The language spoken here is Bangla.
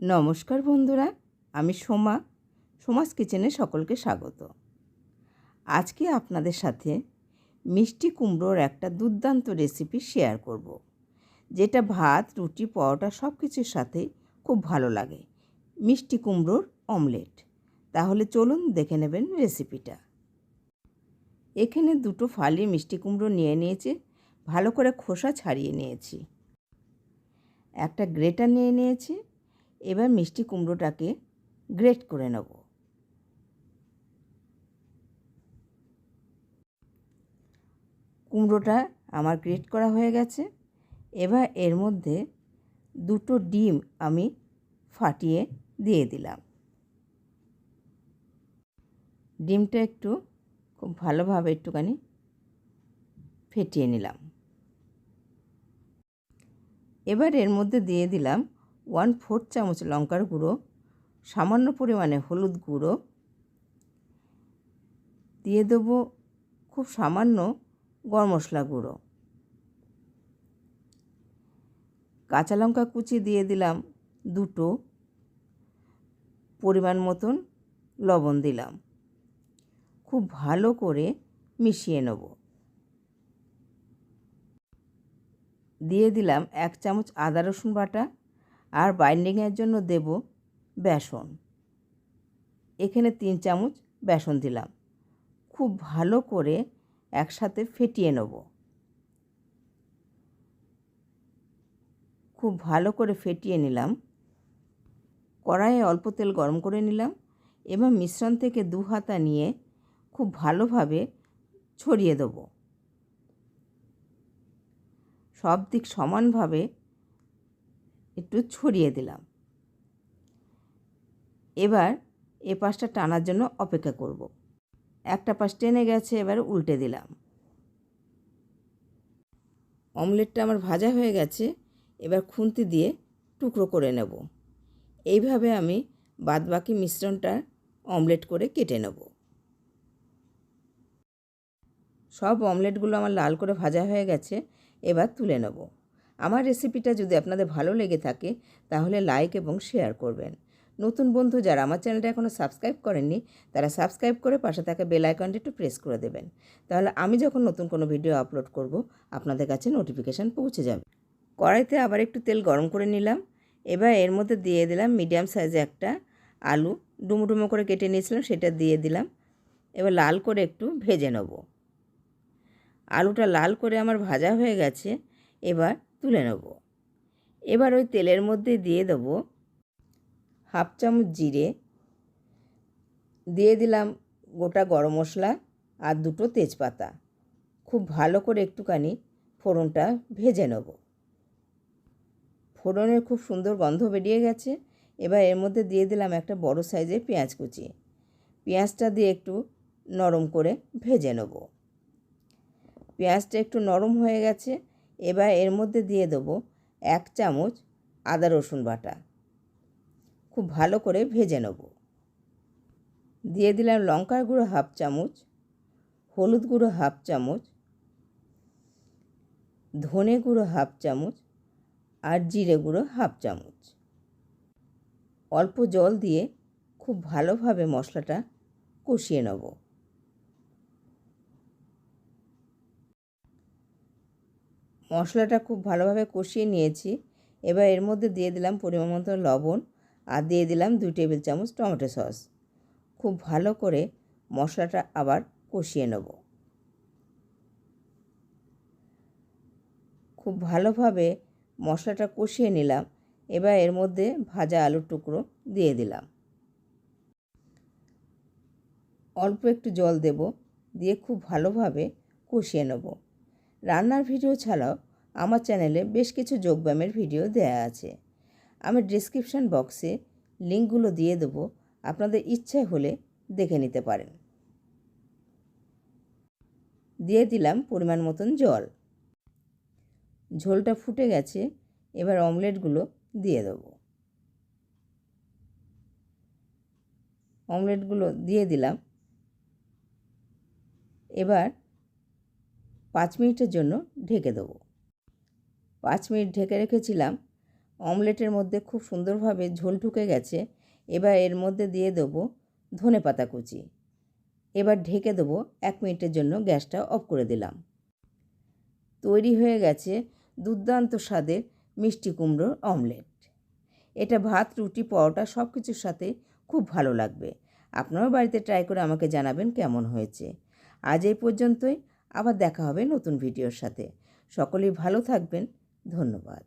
নমস্কার বন্ধুরা, আমি সোমা, সোমাস কিচেনে সকলকে স্বাগত। আজকে আপনাদের সাথে মিষ্টি কুমড়োর একটা দুর্দান্ত রেসিপি শেয়ার করব। যেটা ভাত, রুটি, পরোটা সব কিছুর সাথে খুব ভালো লাগে, মিষ্টি কুমড়োর অমলেট। তাহলে চলুন দেখে নেবেন রেসিপিটা। এখানে দুটো ফালি মিষ্টি কুমড়ো নিয়ে নিয়েছি, ভালো করে খোসা ছাড়িয়ে নিয়েছি। একটা গ্রেটার নিয়ে নিয়েছি এবার মিষ্টি কুমড়োটাকে গ্রেট করে নেব। কুমড়োটা আমার গ্রেট করা হয়ে গেছে। এবার এর মধ্যে দুটো ডিম আমি ফাটিয়ে দিয়ে দিলাম। ডিমটা একটু খুব ভালোভাবে একটুখানি ফেটিয়ে নিলাম। এবার এর মধ্যে দিয়ে দিলাম ওয়ান ফোর্থ চামচ লঙ্কার গুঁড়ো, সামান্য পরিমাণে হলুদ গুঁড়ো। দিয়ে দেবো খুব সামান্য গরম মশলা গুঁড়ো। কাঁচা লঙ্কা কুচি দিয়ে দিলাম দুটো। পরিমাণ মতন লবণ দিলাম। খুব ভালো করে মিশিয়ে নেব। দিয়ে দিলাম এক চামচ আদা রসুন বাটা। আর বাইন্ডিংয়ের জন্য দেব বেসন। এখানে তিন চামচ বেসন দিলাম। খুব ভালো করে একসাথে ফেটিয়ে নেব। খুব ভালো করে ফেটিয়ে নিলাম। কড়াইয়ে অল্প তেল গরম করে নিলাম এবং মিশ্রণ থেকে দু হাতা নিয়ে খুব ভালোভাবে ছড়িয়ে দেবো। সব দিক সমানভাবে একটু ছড়িয়ে দিলাম। এবার এ পাশটা টানার জন্য অপেক্ষা করব। একটা পাশ টেনে গেছে, এবার উল্টে দিলাম। অমলেটটা আমার ভাজা হয়ে গেছে, এবার খুন্তি দিয়ে টুকরো করে নেব। এইভাবে আমি বাদবাকি মিশ্রণটা অমলেট করে কেটে নেব। সব অমলেটগুলো আমার লাল করে ভাজা হয়ে গেছে, এবার তুলে নেব। আমার রেসিপিটা যদি আপনাদের ভালো লেগে থাকে, তাহলে লাইক এবং শেয়ার করবেন। নতুন বন্ধু যারা আমার চ্যানেলটা এখনও সাবস্ক্রাইব করেননি, তারা সাবস্ক্রাইব করে পাশে থাকা বেল আইকনটি একটু প্রেস করে দেবেন। তাহলে আমি যখন নতুন কোনো ভিডিও আপলোড করব, আপনাদের কাছে নোটিফিকেশান পৌঁছে যাবে। কড়াইতে আবার একটু তেল গরম করে নিলাম। এবার এর মধ্যে দিয়ে দিলাম মিডিয়াম সাইজে একটা আলু। ডুমো ডুমো করে কেটে নিয়েছিলাম, সেটা দিয়ে দিলাম। এবার লাল করে একটু ভেজে নেব। আলুটা লাল করে আমার ভাজা হয়ে গেছে। এবার তুলে নেব। এবার ওই তেলের মধ্যে দিয়ে দেবো হাফ চামচ জিরে, দিয়ে দিলাম গোটা গরম মশলা আর দুটো তেজপাতা। খুব ভালো করে একটুখানি ফোড়নটা ভেজে নেব। ফোড়নের খুব সুন্দর গন্ধ বেরিয়ে গেছে। এবার এর মধ্যে দিয়ে দিলাম একটা বড় সাইজের পেঁয়াজ কুচি। পেঁয়াজটা দিয়ে একটু নরম করে ভেজে নেব। পেঁয়াজটা একটু নরম হয়ে গেছে। এবার এর মধ্যে দিয়ে দেবো এক চামচ আদা রসুন বাটা। খুব ভালো করে ভেজে নেব। দিয়ে দিলাম লঙ্কার গুঁড়ো হাফ চামচ, হলুদ গুঁড়ো হাফ চামচ, ধনে গুঁড়ো হাফ চামচ আর জিরে গুঁড়ো হাফ চামচ। অল্প জল দিয়ে খুব ভালোভাবে মশলাটা কষিয়ে নেব। মশলাটা খুব ভালোভাবে কষিয়ে নিয়েছি। এবার এর মধ্যে দিয়ে দিলাম পরিমাণ মতো লবণ আর দিয়ে দিলাম দুই টেবিল চামচ টমেটো সস। খুব ভালো করে মশলাটা আবার কষিয়ে নেব। খুব ভালোভাবে মশলাটা কষিয়ে নিলাম। এবার এর মধ্যে ভাজা আলুর টুকরো দিয়ে দিলাম। অল্প একটু জল দেব, দিয়ে খুব ভালোভাবে কষিয়ে নেব। রান্নার ভিডিও ছাড়াও আমার চ্যানেলে বেশ কিছু যোগব্যায়ামের ভিডিও দেয়া আছে। আমি ডিসক্রিপশান বক্সে লিঙ্কগুলো দিয়ে দেবো, আপনাদের ইচ্ছে হলে দেখে নিতে পারেন। দিয়ে দিলাম পরিমাণ মতন জল। ঝোলটা ফুটে গেছে, এবার অমলেটগুলো দিয়ে দেবো। অমলেটগুলো দিয়ে দিলাম। এবার পাঁচ মিনিটের জন্য ঢেকে দেবো। পাঁচ মিনিট ঢেকে রেখেছিলাম। অমলেটের মধ্যে খুব সুন্দরভাবে ঝোল ঢুকে গেছে। এবার এর মধ্যে দিয়ে দেবো ধনে পাতা কুচি। এবার ঢেকে দেবো এক মিনিটের জন্য গ্যাসটা অফ করে দিলাম। তৈরি হয়ে গেছে দুর্দান্ত স্বাদের মিষ্টি কুমড়োর অমলেট। এটা ভাত, রুটি, পরোটা সব কিছুর সাথে খুব ভালো লাগবে। আপনারাও বাড়িতে ট্রাই করে আমাকে জানাবেন কেমন হয়েছে। আজ এই পর্যন্তই। আবার দেখা হবে নতুন ভিডিওর সাথে। সকলেই ভালো থাকবেন। ধন্যবাদ।